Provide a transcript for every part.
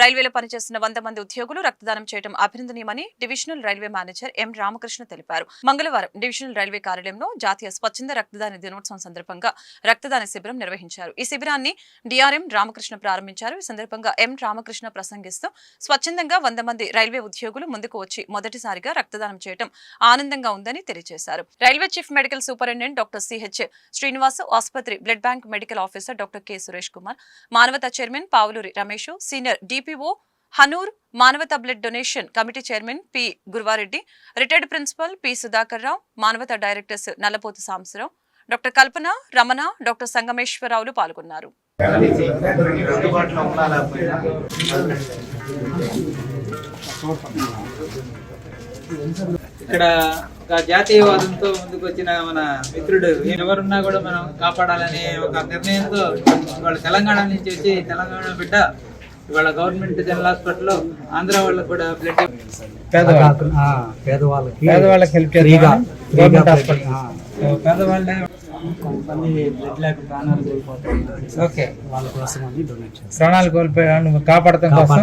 రైల్వేలో పనిచేస్తున్న వంద మంది ఉద్యోగులు రక్తదానం చేయడం అభినందనీయమని divisional railway manager M Ramakrishna తెలిపారు. మంగళవారం డివిజనల్ రైల్వే కార్యాలయంలో జాతీయ స్వచ్ఛంద రక్తదాన దినోత్సవం సందర్భంగా రక్తదాన శిబిరం నిర్వహించారు. ఈ శిబిరాన్ని డిఆర్ఎం రామకృష్ణ ప్రారంభించారు. ఈ సందర్భంగా ఎం రామకృష్ణ ప్రసంగిస్తూ స్వచ్ఛందంగా వంద మంది రైల్వే ఉద్యోగులు ముందుకు వచ్చి మొదటిసారిగా రక్తదానం చేయడం ఆనందంగా ఉందని తెలియజేశారు. Railway chief medical superintendent doctor C H Srinivas ఆసుపత్రి blood bank medical officer doctor K Suresh Kumar Manavata chairman Pavuluri Ramesh senior D P O Hanur Manavata blood donation committee chairman P Guruvareddy retired principal P Sudhakar Rao Manavata directors Nallapothu Sambasivarao doctor Kalpana Ramana doctor సంగమేశ్వరరావులు పాల్గొన్నారు. ఇక్కడ జాతీయవాదంతో ముందుకు వచ్చిన మన మిత్రుడు ఎవరున్నా కూడా మనం కాపాడాలనే ఒక నిర్ణయంతో వాళ్ళు తెలంగాణ నుంచి వచ్చి తెలంగాణ బిడ్డ ఇవాళ గవర్నమెంట్ జనరల్ హాస్పిటల్లో ఆంధ్ర వాళ్ళకు కూడా బ్లడ్ పేదవాళ్ళు ఆ, పేదవాళ్ళకి. పేదవాళ్ళకి హెల్ప్ గవర్నమెంట్ హాస్పిటల్ పేదవాళ్ళే కొంతమంది బ్లడ్ లేక ప్రాణాలు ఓకే. వాళ్ళ కోసం అని డొనేట్ చేస్తారు. ప్రాణాలు కోల్పోయాను కాపాడటం కోసం.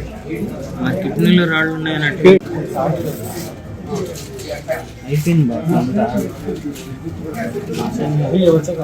ఆ కిడ్నీలో రాళ్ళు ఉన్నాయన్నట్టు. అయిపోయింది బాబు.